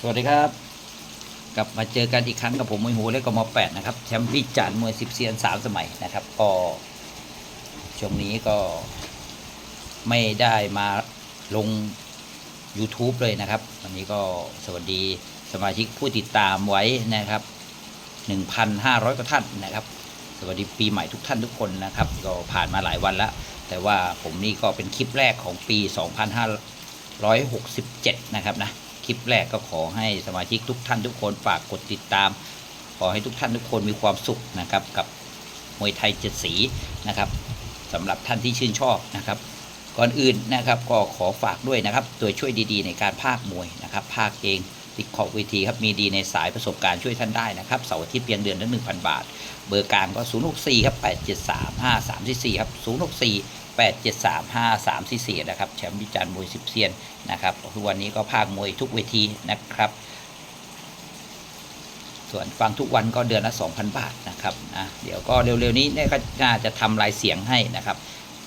สวัสดีครับ กลับมาเจอกันอีกครั้งกับผมมวยหูเล็กกมแปดนะครับแชมป์วิจารณ์มวยสิบเซียนสามสมัยนะครับ ก็ช่วงนี้ก็ไม่ได้มาลง YouTube เลยนะครับ วันนี้ก็สวัสดีสมาชิกผู้ติดตามไว้นะครับ 1,500กว่าท่านนะครับ สวัสดีปีใหม่ทุกท่านทุกคนนะครับ ก็ผ่านมาหลายวันแล้ว แต่ว่าผมนี่ก็เป็นคลิปแรกของปี 2567 นะครับนะ ลิปแรกก็ขอให้สมาชิกทุกท่านทุกคนฝากกดติดตาม ขอให้ทุกท่านทุกคนมีความสุขนะครับ กับมวยไทยเจ็ดสีนะครับสำหรับท่านที่ชื่นชอบนะครับ ก่อนอื่นนะครับก็ขอฝากด้วยนะครับ ตัวช่วยดีๆ ในการพากมวยนะครับพากเอง ติดขอบเวทีครับ มีดีในสายประสบการณ์ช่วยท่านได้นะครับเสาร์อาทิตย์เพียงเดือนละ1,000บาท เบอร์กลางก็ 064 ครับ 873 5344 ครับ 064 873 5344 นะครับ แชมป์วิจารณ์มวยสิบเซียนนะครับทุกวันนี้ก็พากมวยทุกเวทีนะครับส่วนฟังทุกวันก็เดือนละ 2,000 บาทนะครับนะเดี๋ยวก็เร็วๆนี้เนี่ยก็น่าจะทำลายเสียงให้นะครับ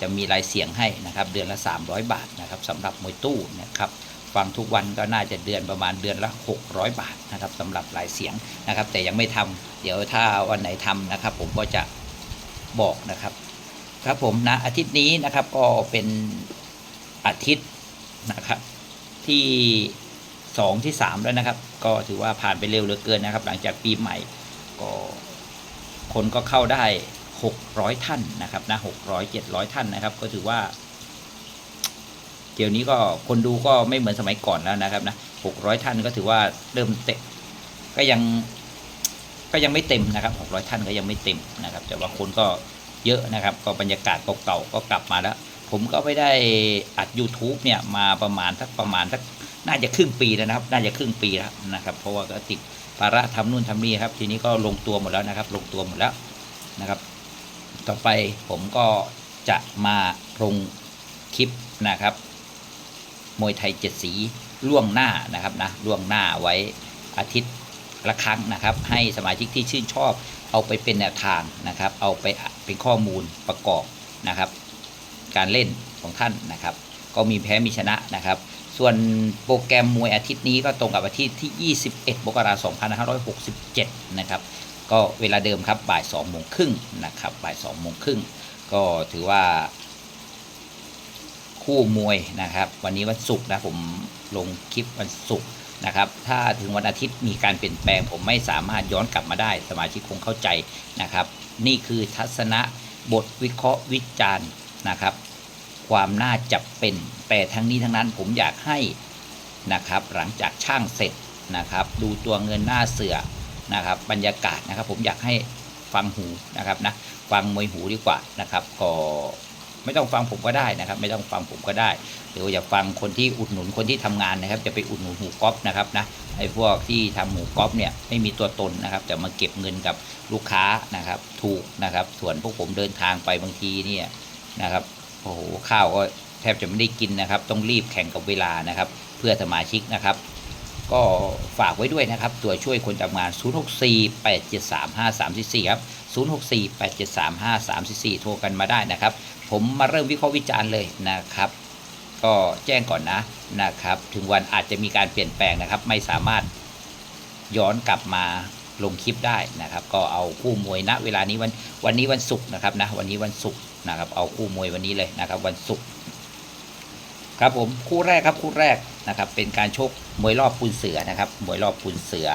จะมีลายเสียงให้นะครับ เดือนละ 300 บาทนะครับสำหรับมวยตู้นะครับ ฟังทุกวันก็น่าจะเดือนประมาณเดือนละ 600 บาทนะครับสำหรับหลายเสียงนะครับ แต่ยังไม่ทำเดี๋ยวถ้าวันไหนทำนะครับ ผมก็จะบอกนะครับ ครับผมนะอาทิตย์นี้นะครับก็เป็นอาทิตย์นะครับที่สองที่สามแล้วนะครับ ก็ถือว่าผ่านไปเร็วเหลือเกินนะครับ หลังจากปีใหม่ก็คนก็เข้าได้ 600 ท่านนะครับนะ600 700 ท่านนะครับ ก็ถือว่า ดี๋ยวนี้ก็คนดูก็ไม่เหมือนสมัยก่อนแล้วนะครับนะ600ท่านก็ถือว่าเริ่มเตะก็ยังก็ยังไม่เต็มนะครับ600ท่านก็ยังไม่เต็มนะครับ แต่ว่าคนก็เยอะนะครับ ก็บรรยากาศเก่าๆก็กลับมาแล้ว ผมก็ไม่ได้อัด YouTube เนี่ยมาประมาณสักประมาณสักน่าจะครึ่งปีแล้วนะครับ น่าจะครึ่งปีแล้วนะครับ เพราะว่าก็ติดภาระทำนู่นทำนี่ครับ ทีนี้ก็ลงตัวหมดแล้วนะครับ ลงตัวหมดแล้วนะครับ ต่อไปผมก็จะมาลงคลิปนะครับ มวยไทยเจ็ดสีล่วงหน้านะครับนะล่วงหน้าไว้อาทิตย์ละครั้งนะครับ ให้สมาชิกที่ชื่นชอบเอาไปเป็นแนวทางนะครับ เอาไปเป็นข้อมูลประกอบนะครับ การเล่นของท่านนะครับ ก็มีแพ้มีชนะนะครับ ส่วนโปรแกรมมวยอาทิตย์นี้ก็ตรงกับอาทิตย์ที่ 21มกราคม2567 นะครับ ก็เวลาเดิมครับบ่าย2โมงครึ่งนะครับบ่าย2โมงครึ่งก็ถือว่า คู่มวยนะครับ วันนี้วันศุกร์นะผมลงคลิปวันศุกร์นะครับ ถ้าถึงวันอาทิตย์มีการเปลี่ยนแปลง ผมไม่สามารถย้อนกลับมาได้ สมาชิกคงเข้าใจนะครับ นี่คือทัศนะบทวิเคราะห์วิจารณ์นะครับ ความน่าจะเป็น แต่ทั้งนี้ทั้งนั้นผมอยากให้นะครับ หลังจากช่างเสร็จนะครับ ดูตัวเงินหน้าเสือนะครับ บรรยากาศนะครับ ผมอยากให้ฟังหูนะครับนะฟังมวยหูดีกว่านะครับก็ ไม่ต้องฟังผมก็ได้นะครับ ไม่ต้องฟังผมก็ได้หรืออย่าฟังคนที่อุดหนุนคนที่ทำงานนะครับ จะไปอุดหนุนหมูก๊อฟนะครับนะไอ้พวกที่ทำหมูก๊อฟเนี่ยไม่มีตัวตนนะครับ แต่มาเก็บเงินกับลูกค้านะครับ ถูกนะครับ ส่วนพวกผมเดินทางไปบางทีเนี่ยนะครับโอ้โหข้าวก็แทบจะไม่ได้กินนะครับ ต้องรีบแข่งกับเวลานะครับ เพื่อสมาชิกนะครับ ก็ฝากไว้ด้วยนะครับตัวช่วยคนทำงาน 064 873 5344 ครับ 064 873 5344 โทรกันมาได้นะครับ ผมมาเริ่มวิเคราะห์วิจารณ์เลยนะครับ ก็แจ้งก่อนนะนะครับ ถึงวันอาจจะมีการเปลี่ยนแปลงนะครับ ไม่สามารถย้อนกลับมาลงคลิปได้นะครับ ก็เอาคู่มวยณเวลานี้วันวันนี้วันศุกร์นะครับนะวันนี้วันศุกร์นะครับ เอาคู่มวยวันนี้เลยนะครับ วันศุกร์ครับผมคู่แรกครับคู่แรกนะครับ เป็นการชก มวยรอบปูนเสือนะครับมวยรอบปูนเสือ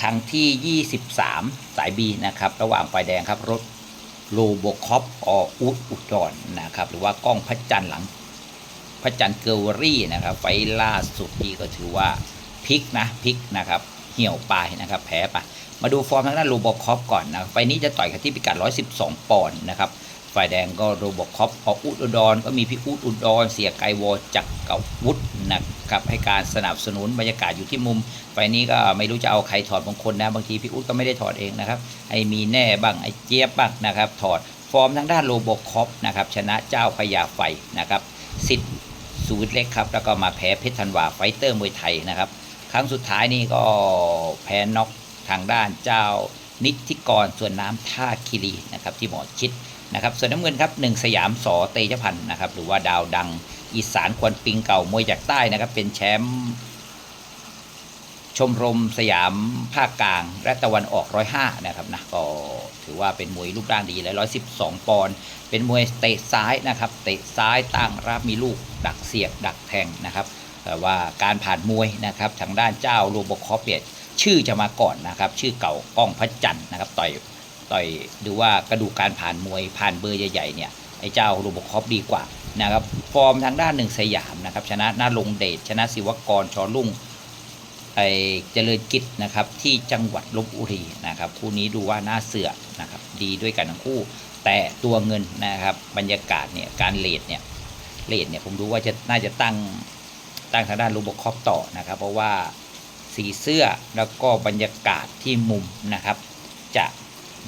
ครั้งที่ 23 สายบีนะครับ ระหว่างฝ่ายแดงครับรถโลโบคอปออุดอุดรนะครับ หรือว่ากล้องพระจันทร์หลังพระจันทร์เกลรี่นะครับ ไฟล่าสุดนี่ก็ถือว่าพลิกนะพลิกนะครับ เหี่ยวไปนะครับ แพ้ไปมาดูฟอร์มทางด้านโลโบคอปก่อนนะไฟนี้จะต่อยกันที่พิกัด 112 ปอนด์นะครับ ฝ่ายแดงก็โรบอคอปออุดอุดรก็มีพี่อุดอุดรเสียไกวอจักรกับวุฒินะครับให้การสนับสนุนบรรยากาศอยู่ที่มุมไฟล์นี้ก็ไม่รู้จะเอาใครถอดบางคนนะบางทีพี่อุดก็ไม่ได้ถอดเองนะครับไอ้มีแน่บ้างไอ้เจี๊ยบบ้างนะครับ ถอดฟอร์มทางด้านโลโบคอปนะครับชนะเจ้าพญาไฟนะครับสิทธิ์สูตรเล็กครับแล้วก็มาแพ้เพชรธันวาไฟเตอร์มวยไทยนะครับ ครั้งสุดท้ายนี่ก็แพ้น็อกทางด้านเจ้านิติกรส่วนน้ำท่าคิรีนะครับที่หมอชิด นะครับส่วนน้ำเงินครับหนึ่งสยามสอเตยพันธ์นะครับหรือว่าดาวดังอีสานควนปิงเก่ามวยจากใต้นะครับเป็นแชมป์ชมรมสยามภาคกลาง และตะวันออกร้อยห้านะครับนะก็ถือว่าเป็นมวยรูปร่างดีเลยร้อยสิบสองปอนด์เป็นมวยเตะซ้ายนะครับเตะซ้ายตั้งรับมีลูกดักเสียบดักแทงนะครับแต่ว่าการผ่านมวยนะครับทางด้านเจ้าโรบคอปเนี่ยชื่อจะมาก่อนนะครับ ชื่อเก่ากล้องพระจันทร์นะครับต่อย ต่อยดูว่ากระดูกการผ่านมวยผ่านเบอร์ใหญ่ๆเนี่ยไอ้เจ้าโรบคอปดีกว่านะครับฟอร์มทางด้านหนึ่งสยามนะครับชนะน้าลงเดชชนะศิวกรชอลุ่งไอเจริญกิจนะครับที่จังหวัดลบบุรีนะครับคู่นี้ดูว่าน่าเสือนะครับดีด้วยกันทั้งคู่ แต่ตัวเงินนะครับบรรยากาศเนี่ยการเลดเนี่ยเลดเนี่ยผมดูว่าจะน่าจะตั้งตั้งทางด้านรูบคอปต่อนะครับ เพราะว่าสีเสื้อแล้วก็บรรยากาศที่มุมนะครับ จะ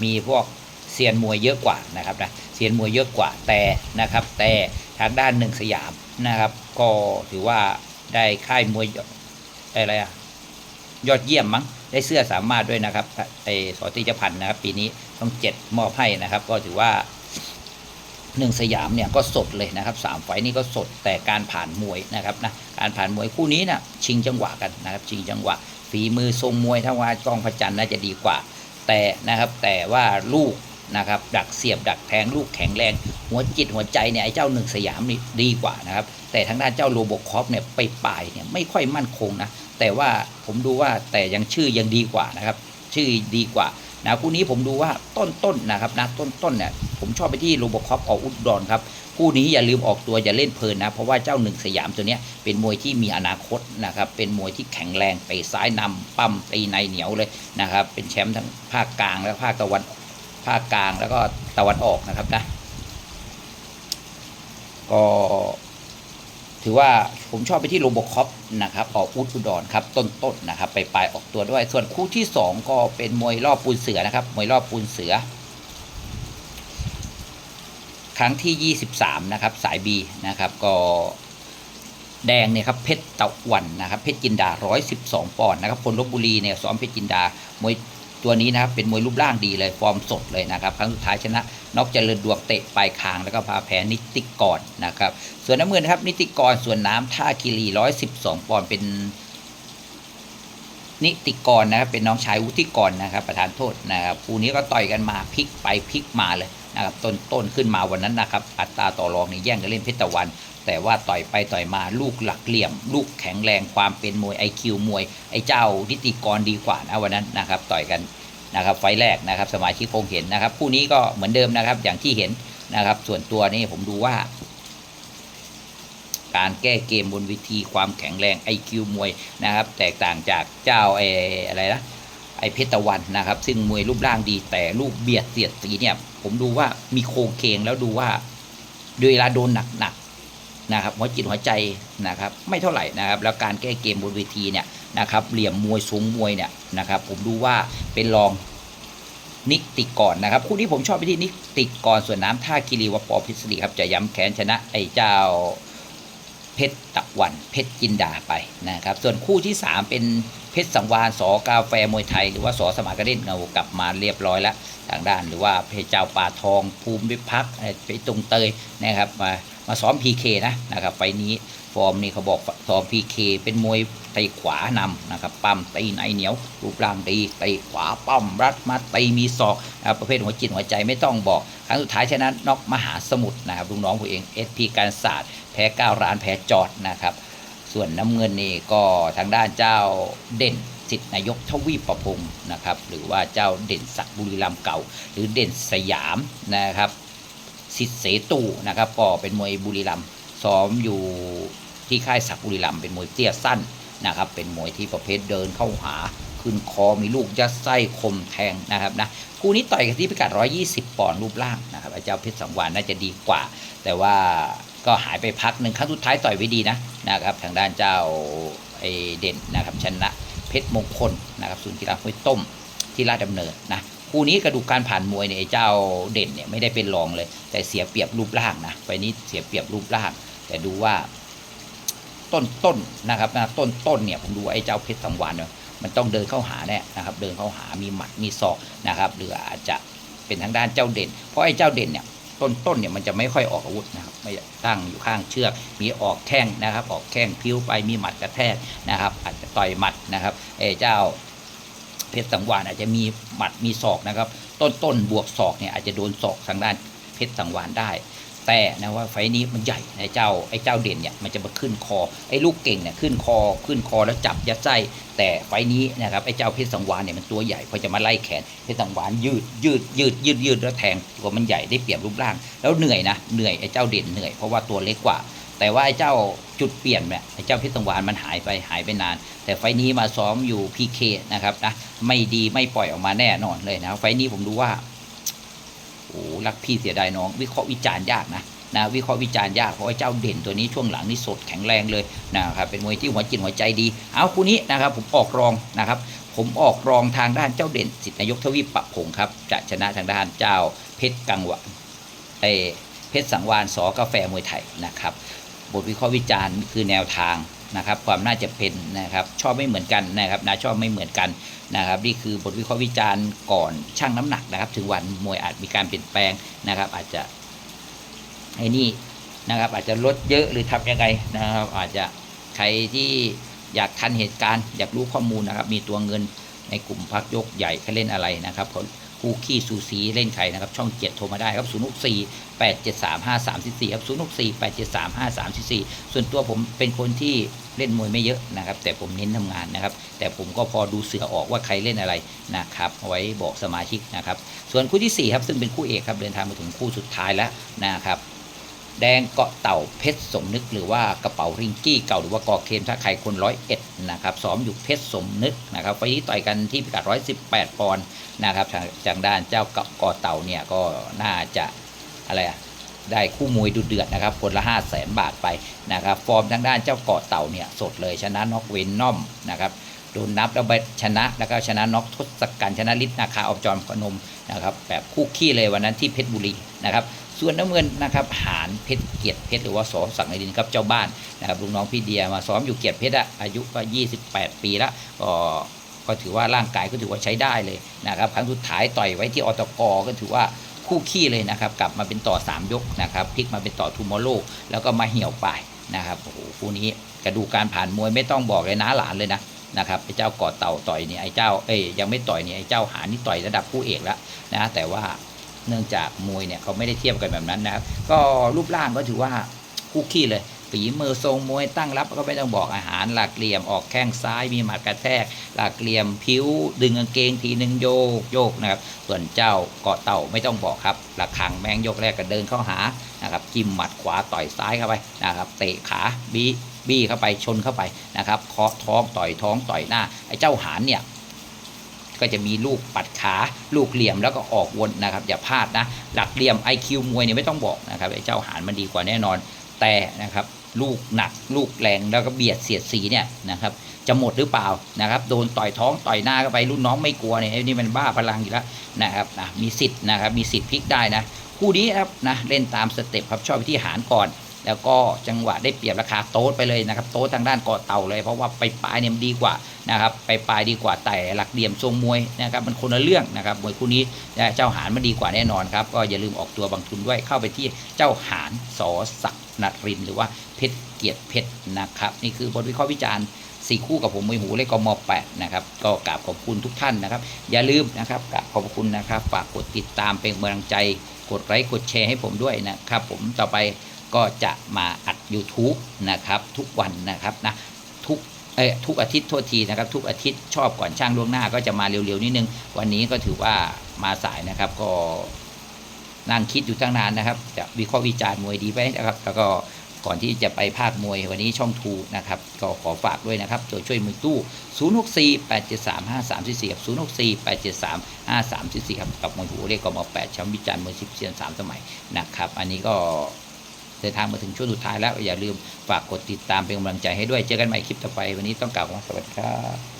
มีพวกเซียนมวยเยอะกว่านะครับนะเซียนมวยเยอะกว่าแต่นะครับ แต่ทางด้านหนึ่งสยามนะครับ ก็ถือว่าได้ค่ายมวยอะไรอะยอดเยี่ยมมั้งได้เสื้อสามารถด้วยนะครับไอสอติจพันธ์นะครับ ปีนี้ต้องเจ็ดมอบให้นะครับ ก็ถือว่าหนึ่งสยามเนี่ยก็สดเลยนะครับสามไฟนี่ก็สดแต่การผ่านมวยนะครับนะการผ่านมวยคู่นี้นะชิงจังหวะกันนะครับ ชิงจังหวะฝีมือทรงมวยถ้าว่ากล้องพระจันทร์น่าจะดีกว่า แต่นะครับแต่ว่าลูกนะครับดักเสียบดักแทงลูกแข็งแรง หัวจิตหัวใจเนี่ยไอ้เจ้าหนึ่งสยามนี่ดีกว่านะครับ แต่ทางด้านเจ้าโรบคอปเนี่ยไปปลายเนี่ยไม่ค่อยมั่นคงนะแต่ว่าผมดูว่าแต่ยังชื่อยังดีกว่านะครับ ชื่อดีกว่านะคู่นี้ผมดูว่าต้นๆนนะครับนะต้นๆเนี่ยผมชอบไปที่โรบคอปออกอุดรครับ คู่นี้อย่าลืมออกตัวอย่าเล่นเพลินนะ เพราะว่าเจ้าหนึ่งสยามตัวนี้เป็นมวยที่มีอนาคตนะครับ เป็นมวยที่แข็งแรงไปซ้ายนำปั้มตีในเหนียวเลยนะครับ เป็นแชมป์ทั้งภาคกลางและภาคตะวันภาคกลางแล้วก็ตะวันออกนะครับนะก็ถือว่าผมชอบไปที่โรบคอปนะครับออกอุดอุดรครับต้นๆนะครับ ไปปลายออกตัวด้วย ส่วนคู่ที่ 2 ก็เป็นมวยรอบปูนเสือนะครับมวยรอบปูนเสือ ครั้งที่ 23 นะครับ สายบีนะครับ ก็แดงเนี่ยครับเพชรตะวันนะครับเพชรจินดา 112 ปอนด์นะครับคนลบบุรีเนี่ยซ้อมเพชรจินดามวยตัวนี้นะครับเป็นมวยรูปร่างดีเลยฟอร์มสดเลยนะครับ ครั้งสุดท้ายชนะนอกเจริญดวงเตะปลายคางแล้วก็พาแพ้นิติกรนะครับ ส่วนน้ำเงินครับนิติกรส่วนน้ำท่าคีรี 112 ปอนด์เป็นนิติกรนะครับเป็นน้องชายวุฒิกรนะครับประธานโทษนะครับคู่นี้ก็ต่อยกันมาพลิกไปพลิกมาเลย นะครับต้นต้นขึ้นมาวันนั้นนะครับ อัตราต่อรองนี่แย่งกันเล่นเพชรตะวัน แต่ว่าต่อยไปต่อยมาลูกหลักเหลี่ยม ลูกแข็งแรงความเป็นมวยไอคิวมวยไอเจ้านิติกรดีกว่านะวันนั้นนะครับ ต่อยกันนะครับไฟแรกนะครับสมาชิกคงเห็นนะครับคู่นี้ก็เหมือนเดิมนะครับอย่างที่เห็นนะครับ ส่วนตัวนี่ผมดูว่า การแก้เกมบนวิธีความแข็งแรง IQ มวยนะครับ แตกต่างจากเจ้าไออะไรนะไอเพชรตะวันนะครับ ซึ่งมวยรูปร่างดีแต่ลูกเบียดเสียดสีเนี่ย ผมดูว่ามีโครงเคงแล้วดูว่าเวลาโดนหนักๆนะครับหัวจิตหัวใจนะครับ ไม่เท่าไหร่นะครับ แล้วการแก้เกมบนเวทีเนี่ยนะครับ เหลี่ยมมวยสูงมวยเนี่ยนะครับ ผมดูว่าเป็นรองนิติกรนนะครับ คู่นี้ผมชอบไปที่นิติกรส่วนน้ำท่าคิรีวปอพิศรีครับจะย้ำแขนชนะไอ้เจ้าเพชรตะวันเพชรจินดาไปนะครับ ส่วนคู่ที่ 3 เป็น เพชรสังวานสอกาแฟมวยไทย หรือว่าสอสมากระเด็นเงากลับมาเรียบร้อยแล้วทางด้านหรือว่าเพชรเจ้าป่าทองภูมิพักไปตรงเตยนะครับมามาซ้อม PK นะนะครับไฟนี้ฟอร์มนี่เขาบอกซ้อม PK เป็นมวยตีขวานำนะครับปั้มตีในเหนียวรูปร่างดีตีขวาปั้มรัดมาตีมีศอกนะครับประเภทหัวจิตหัวใจไม่ต้องบอกครั้งสุดท้ายชนะน็อกมหาสมุทรนะครับลุงน้องผมเอง SP การศาสตร์แพ้ก้าวร้านแพ้จอดนะครับ ส่วนน้ำเงินนี่ก็ทางด้านเจ้าเด่นสิทธินายกทวีปประพงศ์นะครับ หรือว่าเจ้าเด่นศักดิ์บุรีรัมเก่า หรือเด่นสยามนะครับสิทธิเสตูนะครับก็เป็นมวยบุรีรัมซ้อมอยู่ที่ค่ายศักดิ์บุรีรัมเป็นมวยเตี้ยสั้นนะครับเป็นมวยที่ประเภทเดินเข้าหาขึ้นคอมีลูกยัดไส้คมแทงนะครับนะคู่นี้ต่อยกันที่พิกัด 120 ปอนด์รูปร่างนะครับไอ้เจ้าเพชรสังวานน่าจะดีกว่า แต่ว่า ก็หายไปพักหนึ่งครั้งสุดท้ายต่อยไว้ดีนะนะครับ ทางด้านเจ้าไอเด่นนะครับชนะเพชรมงคลนะครับศูนย์กีฬาห้วยต้มที่ราชดำเนินนะคู่นี้กระดูกการผ่านมวยเนี่ยเจ้าเด่นเนี่ยไม่ได้เป็นรองเลย แต่เสียเปรียบรูปร่างนะไฟล์นี้เสียเปรียบรูปร่าง แต่ดูว่าต้นต้นนะครับนะต้นต้นเนี่ยผมดูว่าไอ้เจ้าเพชรสังวานเนี่ยมันต้องเดินเข้าหาแน่นะครับ เดินเข้าหามีหมัดมีศอกนะครับหรืออาจจะเป็นทางด้านเจ้าเด่น เพราะไอ้เจ้าเด่นเนี่ย ต้นๆเนี่ยมันจะไม่ค่อยออกอาวุธนะครับไม่ตั้งอยู่ข้างเชือก มีออกแข้งนะครับ ออกแข้งพิ้วไปมีหมัดกระแทกนะครับ อาจจะต่อยหมัดนะครับเออเจ้าเพชรสังวานอาจจะมีหมัดมีศอกนะครับ ต้นต้นบวกศอกเนี่ยอาจจะโดนศอกทางด้านเพชรสังวานได้ แต่นะว่าไฟนี้มันใหญ่ไอ้เจ้าไอ้เจ้าเด่นเนี่ยมันจะมาขึ้นคอไอ้ลูกเก่งเนี่ยขึ้นคอขึ้นคอแล้วจับยัดไส้แต่ไฟนี้นะครับไอ้เจ้าเพชรสังวานเนี่ยมันตัวใหญ่พอจะมาไล่แขนเพชรสังวานยืดยืดยืดยืดยืดแล้วแทงตัวมันใหญ่ได้เปรียบรูปร่าง แล้วเหนื่อยนะเหนื่อยไอ้เจ้าเด่นเหนื่อยเพราะว่าตัวเล็กกว่า แต่ว่าไอ้เจ้าจุดเปลี่ยนเนี่ยไอ้เจ้าเพชรสังวานมันหายไปหายไปนาน แต่ไฟนี้มาซ้อมอยู่พีเคนะครับนะไม่ดีไม่ปล่อยออกมาแน่นอนเลยนะไฟนี้ผมดูว่า โอ้รักพี่เสียดายน้อง วิเคราะห์วิจารณ์ยากนะนะวิเคราะห์วิจารณ์ยากเพราะว่าเจ้าเด่นตัวนี้ช่วงหลังนี่สดแข็งแรงเลยนะครับเป็นมวยที่หัวจิตหัวใจดี เอาคู่นี้นะครับผมออกรองนะครับ ผมออกรองทางด้านเจ้าเด่นสิทธินายกทวีปปะพงศ์ครับจะชนะทางด้านเจ้าเพชรกังวานเออเพชรสังวานสอกาแฟมวยไทยนะครับ บทวิเคราะห์วิจารณ์คือแนวทาง นะครับความน่าจะเป็นนะครับชอบไม่เหมือนกันนะครับนะชอบไม่เหมือนกันนะครับนี่คือบทวิเคราะห์วิจารณ์ก่อนชั่งน้ำหนักนะครับ ถึงวันมวยอาจมีการเปลี่ยนแปลงนะครับ อาจจะไอ้นี่นะครับ อาจจะลดเยอะหรือทำยังไงนะครับ อาจจะใครที่อยากทันเหตุการณ์ อยากรู้ข้อมูลนะครับ มีตัวเงินในกลุ่มพักยกใหญ่เขาเล่นอะไรนะครับเขา คู่ขี้ซูซีเล่นใครนะครับ ช่องเจ็ดโทรมาได้ครับ0 6 4 8 7 3 5 3 4ครับ0 6 4 8 7 3 5 3 4ส่วนตัวผมเป็นคนที่เล่นมวยไม่เยอะนะครับ แต่ผมเน้นทำงานนะครับ แต่ผมก็พอดูเสือออกว่าใครเล่นอะไรนะครับเอาไว้บอกสมาชิกนะครับ ส่วนคู่ที่4ครับซึ่งเป็นคู่เอกครับเดินทางมาถึงคู่สุดท้ายแล้วนะครับ แดงเกาะเต่าเพชรสมนึก หรือว่ากระเป๋าริงกี้เก่าหรือว่ากอเคมถ้าใครคนร้อยเอ็ดนะครับซ้อมอยู่เพชรสมนึกนะครับไฟล์นี้ต่อยกันที่พิกัดร้อยสิบแปดปอนด์นะครับทางทางด้านเจ้าเกาะเกาะเต่าเนี่ยก็น่าจะอะไรอะได้คู่มวยดุเดือดนะครับคนละห้าแสนบาทไปนะครับฟอร์มทางด้านเจ้าเกาะเต่าเนี่ยสดเลยชนะน็อกเวนนอมนะครับ โดนนับแล้วไปชนะแล้วก็ชนะน็อกทศกัณฐ์ชนะฤทธิ์นาคาออบจอมพนมนะครับแบบคู่ขี้เลยวันนั้นที่เพชรบุรีนะครับส่วนน้ำเงินนะครับหานเพชรเกียรติเพชรหรือว่าสอศักดิ์ในดินครับเจ้าบ้านนะครับลูกน้องพี่เดียมาซ้อมอยู่เกียรติเพชรอะอายุก็ 28 ปีล้วก็ก็ถือว่าร่างกายก็ถือว่าใช้ได้เลยนะครับครั้งสุดท้ายต่อยไว้ที่อตกก็ถือว่าคู่ขี้เลยนะครับกลับมาเป็นต่อ 3 ยกนะครับพลิกมาเป็นต่อทูมอโลแล้วก็มาเหี่ยวไปนะครับโอ้โหคู่นี้กระดูกการผ่านมวยไม่ต้องบอกเลยนะหลานเลยนะ นะครับไอ้เจ้ากอดเต่าต่อยเนี่ยไอ้เจ้าเอ้ยยังไม่ต่อยเนี่ยไอ้เจ้าหานี่ต่อยระดับคู่เอกแล้วนะแต่ว่าเนื่องจากมวยเนี่ยเขาไม่ได้เทียบกันแบบนั้นนะครับ ก็รูปร่างก็ถือว่าคู่ขี้เลยฝีมือทรงมวยตั้งรับก็ไม่ต้องบอกอาหารหลักเหลี่ยมออกแข้งซ้ายมีหมัดกระแทก หลักเหลี่ยมผิวดึงกางเกงทีหนึ่งโยกโยกนะครับ ส่วนเจ้าเกาะเต่าไม่ต้องบอกครับหลักขังแมงยกแรกก็เดินเข้าหานะครับจิ้มหมัดขวาต่อยซ้ายเข้าไปนะครับ เตะขาบี บี้เข้าไปชนเข้าไปนะครับเคาะท้องต่อยท้องต่อยหน้าไอ้เจ้าหานเนี่ยก็จะมีลูกปัดขาลูกเหลี่ยมแล้วก็ออกวนนะครับ อย่าพลาดนะ หลักเหลี่ยม IQ มวยเนี่ยไม่ต้องบอกนะครับไอ้เจ้าหานมันดีกว่าแน่นอน แต่นะครับลูกหนักลูกแรงแล้วก็เบียดเสียดสีเนี่ยนะครับจะหมดหรือเปล่านะครับโดนต่อยท้องต่อยหน้าเข้าไปรุ่นน้องไม่กลัวเนี่ยนี่มันบ้าพลังอยู่แล้วนะครับนะมีสิทธิ์นะครับมีสิทธิ์พลิกได้นะคู่นี้ครับนะเล่นตามสเต็ปครับชอบที่หารก่อน แล้วก็จังหวะได้เปรียบราคาโต๊ดไปเลยนะครับ โต๊ดทางด้านเกาะเต่าเลย เพราะว่าไปปลายเนี่ยมดีกว่านะครับไปปลายดีกว่าแต่หลักเหลี่ยมทรงมวยนะครับมันคนละเรื่องนะครับมวยคู่นี้เจ้าหารมันดีกว่าแน่นอนครับก็อย่าลืมออกตัวบางทุนด้วยเข้าไปที่เจ้าหารสอศักนรินหรือว่าเพชรเกียรติเพชรนะครับนี่คือบทวิเคราะห์วิจารณ์สี่คู่กับผมมวยหูเลขกมแปดนะครับก็กราบขอบคุณทุกท่านนะครับ อย่าลืมนะครับกราบขอบคุณนะครับฝากกดติดตามเป็นกำลังใจ กดไลค์กดแชร์ให้ผมด้วยนะครับ ผมต่อไป ก็จะมาอัด YouTube นะครับ ทุกวันนะครับนะทุกเอ้ทุกอาทิตย์โทษทีนะครับทุกอาทิตย์ชอบก่อนช่างล่วงหน้าก็จะมาเร็วๆนิดนึง วันนี้ก็ถือว่ามาสายนะครับ ก็นั่งคิดอยู่ตั้งนานนะครับ จะวิเคราะห์วิจารณ์มวยดีไหมนะครับ แล้วก็ก่อนที่จะไปภาคมวยวันนี้ช่องทูนะครับ ก็ขอฝากด้วยนะครับตัวช่วยมือตู้ 064 873 5344ครับ064 873 5344ครับกับมวยหูเลขกม8แชมป์วิจารณ์มวยสิบเซียน3สมัยนะครับ อันนี้ก็ เดินทางมาถึงช่วงสุดท้ายแล้วอย่าลืมฝากกดติดตามเป็นกำลังใจให้ด้วยเจอกันใหม่คลิปต่อไป วันนี้ต้องกล่าวว่าสวัสดีครับ